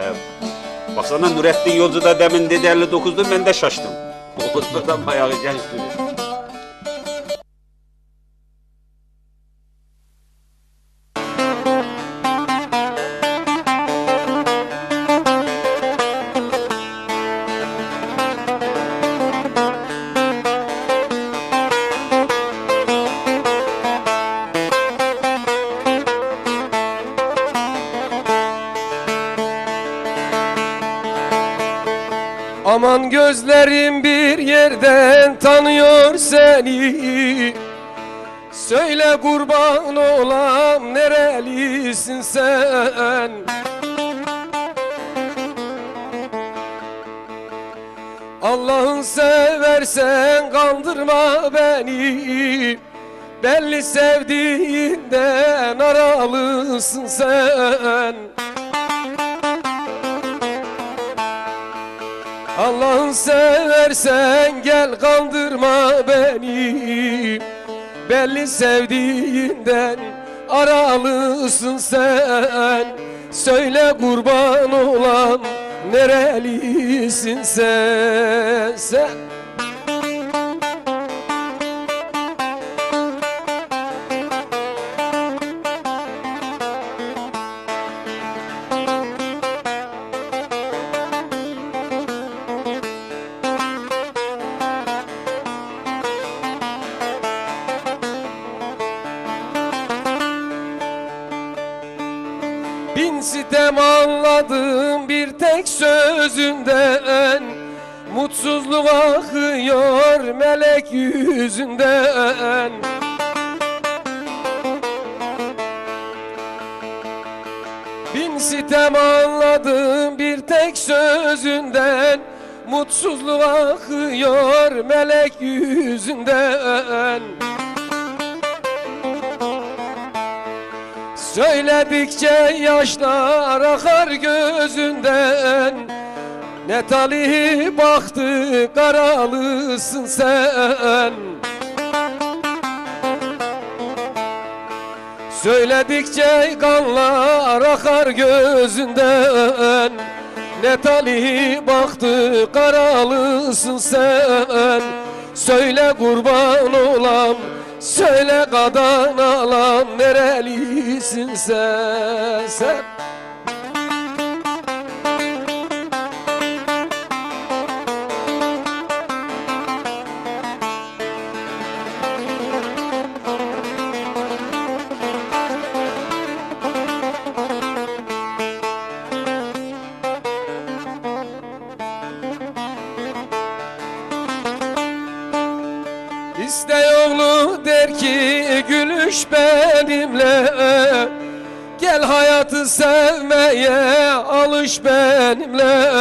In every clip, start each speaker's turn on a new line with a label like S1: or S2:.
S1: He. Baksana Nurettin Yolcu da demin dedi 59'du ben de şaştım. O da bayağı genç duruyor.
S2: Aman gözlerim bir yerden tanıyor seni. Söyle kurban olam nerelisin sen? Allah'ın seversen kandırma beni. Belli sevdiğinden aralısın sen Allah'ın seversen gel kandırma beni Belli sevdiğinden aralısın sen Söyle kurban olam nerelisin sen, sen? Sitem anladım bir tek sözünden. Mutsuzluk akıyor melek yüzünden. Bin sitem anladım bir tek sözünden. Mutsuzluk akıyor melek yüzünden Söyledikçe yaşlar akar gözünden. Ne talih baktı karalısın sen. Söyledikçe kanlar akar gözünden. Ne talih baktı karalısın sen. Söyle kurban olam Söyle kadan alam nerelisin sen, sen? İste yolu der ki gülüş benimle Gel hayatı sevmeye alış benimle.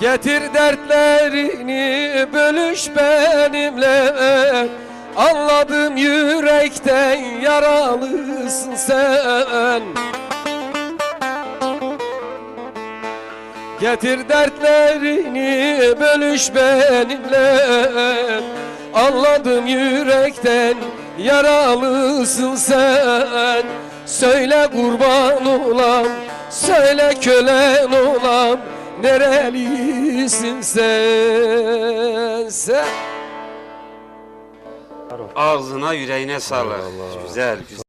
S2: Getir dertlerini bölüş benimle. Anladım yürekten yaralısın sen Getir dertlerini bölüş benimle Anladım yürekten yaralısın sen Söyle kurban olam, söyle kölen olam Nerelisin sen, sen
S1: Ağzına yüreğine sağlık. Güzel güzel.